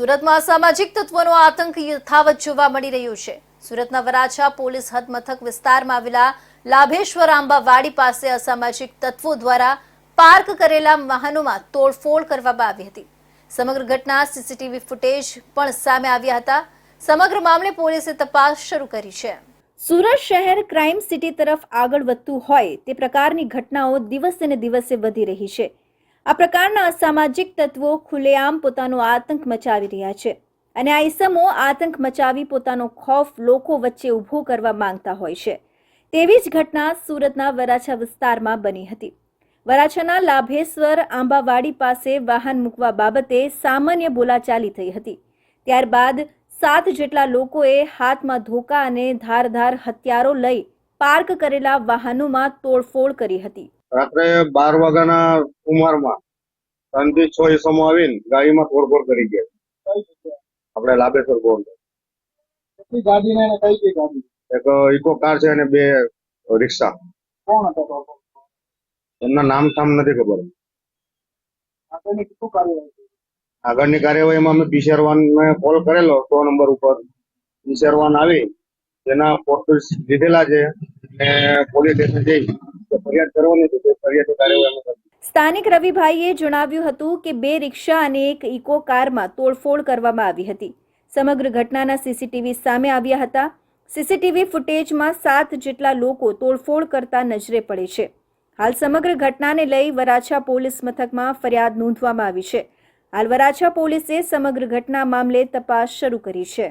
સુરતમાં અસામાજિક તત્વોનો આતંક યથાવત જોવા મળી રહ્યો છે. સુરતના વરાછા પોલીસ હદ મથક વિસ્તારમાં આવેલા લાભેશ્વર આંબાવાડી પાસે અસામાજિક તત્વો દ્વારા પાર્ક કરેલા વાહનોમાં તોડફોડ કરવામાં આવી હતી. સમગ્ર ઘટના સીસીટીવી ફૂટેજ પણ સામે આવ્યા હતા. સમગ્ર મામલે પોલીસે તપાસ શરૂ કરી છે. સુરત શહેર ક્રાઇમ સિટી તરફ આગળ વધતું હોય તે પ્રકારની ઘટનાઓ દિવસે ને દિવસે વધી રહી છે. આ પ્રકારના અસામાજિક તત્વો ખુલ્લેઆમ પોતાનો આતંક મચાવી રહ્યા છે અને આ ઇસમો આતંક મચાવી પોતાનો ખોફ લોકો વચ્ચે ઊભો કરવા માંગતા હોય છે. તેવી જ ઘટના સુરતના વરાછા વિસ્તારમાં બની હતી. વરાછાના લાભેશ્વર આંબાવાડી પાસે વાહન મૂકવા બાબતે સામાન્ય બોલાચાલી થઈ હતી. ત્યારબાદ સાત જેટલા લોકોએ હાથમાં ધોકા અને ધારધાર હથિયારો લઈ પાર્ક કરેલા વાહનોમાં તોડફોડ કરી હતી. રાત્રે બાર વાગ્યાના સુમારમાં ત્રણથી છ ઈસમો આવીને ગાડીમાં તોડફોડ કરી ગયા. આપણે લાભેશ્વર ગોળ ગાડી ને કઈ કઈ ગાડી? એક ઇકો કાર છે અને બે રિક્ષા કોણ હતા એમના નામ સામ નથી ખબર. આગળની કાર્યવાહીમાં અમે પીસીઆર વાન ને કોલ કરેલો સો નંબર ઉપર. પીસીઆર વાન આવી તેના ફોટોસ લીધેલા છે ને પોલીસ સ્ટેશન જઈ. ફરિયાદ કરવાની છે ફરિયાદ કાર્યવાહી અમે. સ્થાનિક રવિભાઈએ જણાવ્યું હતું કે બે રિક્ષા અને એક ઇકો કારમાં તોડફોડ કરવામાં આવી હતી. સમગ્ર ઘટનાના સીસીટીવી સામે આવ્યા હતા. સીસીટીવી ફૂટેજમાં સાત જેટલા લોકો તોડફોડ કરતા નજરે પડે છે. હાલ સમગ્ર ઘટનાને લઈ વરાછા પોલીસ મથકમાં ફરિયાદ નોંધવામાં આવી છે. હાલ વરાછા પોલીસે સમગ્ર ઘટના મામલે તપાસ શરૂ કરી છે.